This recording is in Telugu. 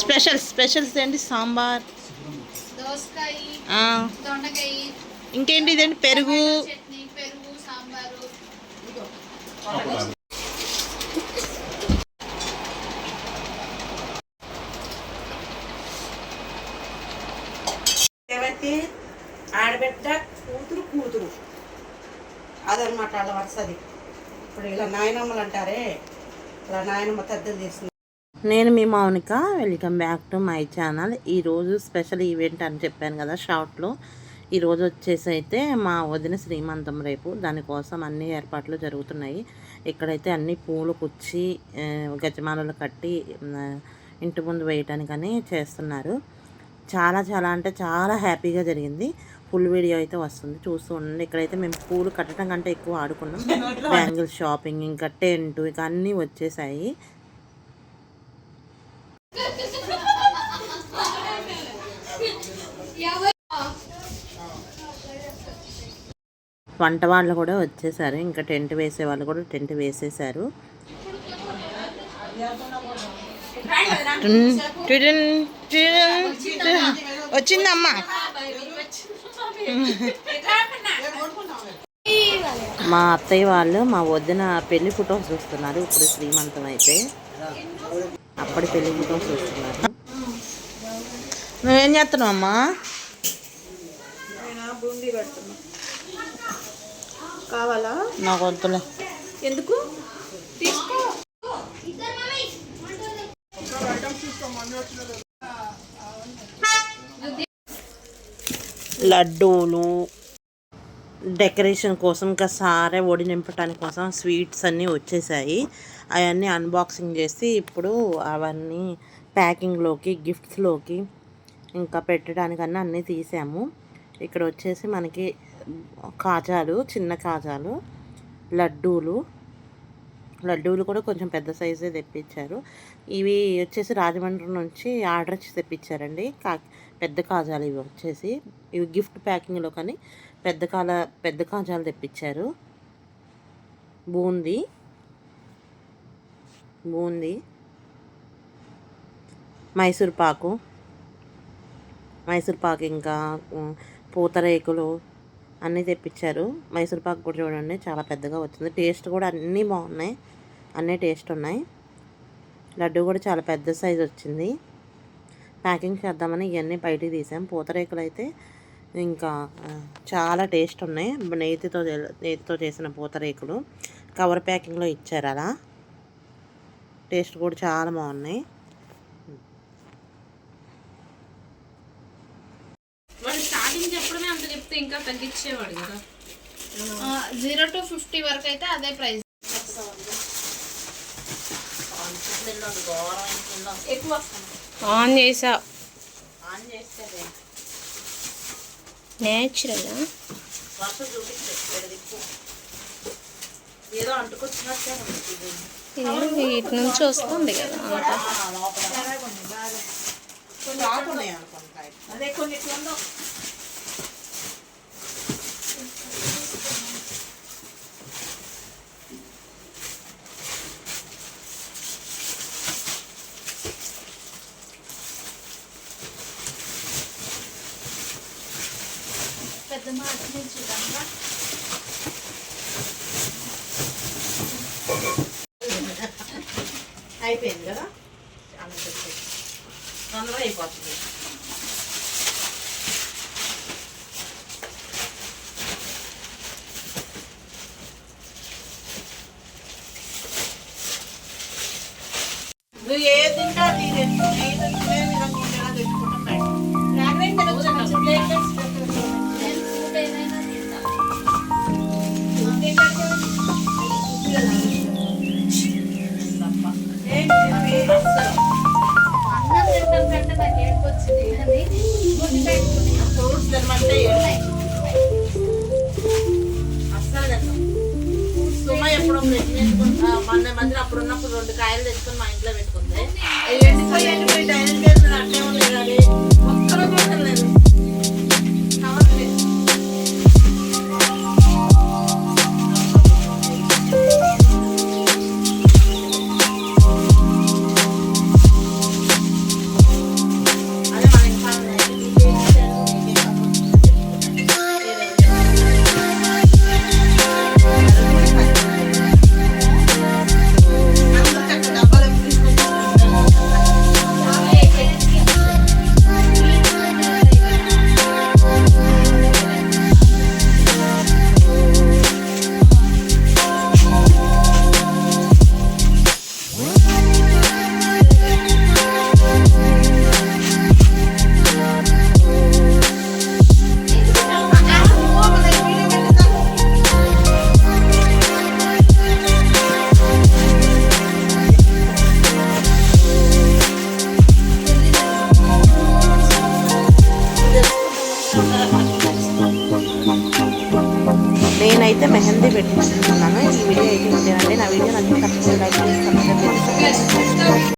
స్పెషల్ స్పెషల్స్ ఏంటి? సాంబార్. దోసకాయ ఆ, దొండకాయ ఇంకేంటి ఇదేంటి? పెరుగు చట్నీ పెరుగు సాంబారు ఏమైతే ఆడబిడ్డ కూతురు కూతురు. అదనమాట వాళ్ళ వరుసది. ఇప్పుడు ఇలా నాయనమ్మలు అంటారే ఇలా నాయనమ్మ తద్దలు చేసింది నేను మీ Mounika welcome back to my channel. ఈరోజు స్పెషల్ ఈవెంట్ అని చెప్పాను కదా షార్ట్లో. ఈరోజు వచ్చేసి అయితే మా వదిన శ్రీమంతం రేపు. దానికోసం అన్ని ఏర్పాట్లు జరుగుతున్నాయి. ఇక్కడైతే అన్ని పూలు కుచ్చి గజమాలలు కట్టి ఇంటి ముందు వేయటానికని చేస్తున్నారు. చాలా చాలా అంటే చాలా హ్యాపీగా జరిగింది. ఫుల్ వీడియో అయితే వస్తుంది. చూస్తూ ఉండండి. ఇక్కడైతే మేము పూలు కట్టడం కంటే ఎక్కువ ఆడుకున్నాం. బ్యాంగిల్ షాపింగ్ ఇంకా టెంట్ ఇక అన్నీ వచ్చేసాయి. వంట వాళ్ళు కూడా వచ్చేసారు. ఇంకా టెంట్ వేసే వాళ్ళు కూడా టెంట్ వేసేసారు. వచ్చిందమ్మా. మా అత్తయ్య వాళ్ళు మా వదిన పెళ్ళి ఫొటోస్ చూస్తున్నారు. ఇప్పుడు శ్రీమంతం అయితే. అప్పటి పెళ్ళి ఫొటోస్ చూస్తున్నారు. నువ్వేం చేస్తున్నావు అమ్మా? బూందీ పెడుతున్నా. కావాలా? నాకు వద్దులే. ఎందుకు? తీసుకో. లడ్డూలు డెకరేషన్ కోసం ఇంకా సారే ఒడి నింపడానికి కోసం స్వీట్స్ అన్నీ వచ్చేసాయి. అవన్నీ అన్బాక్సింగ్ చేసి ఇప్పుడు అవన్నీ ప్యాకింగ్లోకి గిఫ్ట్స్లోకి ఇంకా పెట్టడానికన్నా అన్నీ తీసాము. ఇక్కడ వచ్చేసి మనకి కాజాలు చిన్న కాజాలు లడ్డూలు లడ్డూలు కూడా కొంచెం పెద్ద సైజే తెప్పించారు. ఇవి వచ్చేసి రాజమండ్రి నుంచి ఆర్డర్ ఇచ్చి తెప్పించారండి. కా పెద్ద కాజాలు ఇవి వచ్చేసి. ఇవి గిఫ్ట్ ప్యాకింగ్లో కానీ పెద్ద కాల పెద్ద కాజాలు తెప్పించారు. బూందీ. బూందీ. మైసూర్ పాకు. మైసూర్ పాకు ఇంకా పూతరేకులు అన్నీ తెప్పించారు. మైసూర్ పాకు కూడా చూడండి చాలా పెద్దగా వచ్చింది. టేస్ట్ కూడా అన్నీ బాగున్నాయి. అన్నీ టేస్ట్ ఉన్నాయి. లడ్డు కూడా చాలా పెద్ద సైజ్ వచ్చింది. ప్యాకింగ్ చేద్దామని ఇవన్నీ బయటికి తీసాం. పూతరేకులు అయితే ఇంకా చాలా టేస్ట్ ఉన్నాయి. నేతితో నేతితో చేసిన పూతరేకులు. కవర్ ప్యాకింగ్లో ఇచ్చారు అలా. టేస్ట్ కూడా చాలా బాగున్నాయి. స్టార్టింగ్ చెప్పడమే అంత చెప్తే ఇంకా తగ్గించేవాడు కదా. జీరో టు ఫిఫ్టీ వరకు అయితే అదే ప్రైస్ ఎక్కువ ఆన్ చేసా. నేచురల్. వీటి నుంచి వస్తుంది కదా అనుకుంటా అదే కొన్ని పెద్ద మాట చూడండి అయిపోయింది కదా. తొందరగా అయిపోతుంది నువ్వు ఏది ఫ్రూట్స్ తినమంటే అస్సలు సుమ ఎప్పుడో ప్రెగ్నెంట్ పెట్టుకుంటా మొన్న మధ్యలో అప్పుడు ఉన్నప్పుడు రెండు కాయలు తెచ్చుకొని మా ఇంట్లో పెట్టుకుంది అవి ఎండిపోయి ఎండిపోయి డైనింగ్ అట్లే అట్టే ఉంది కానీ ఒక్కరో లేదు. నేనైతే మెహందీ పెట్టించుకున్నాను ఈ వీడియో అయితే ఉంటుందండి నా వీడియో నచ్చిన తప్పకుండా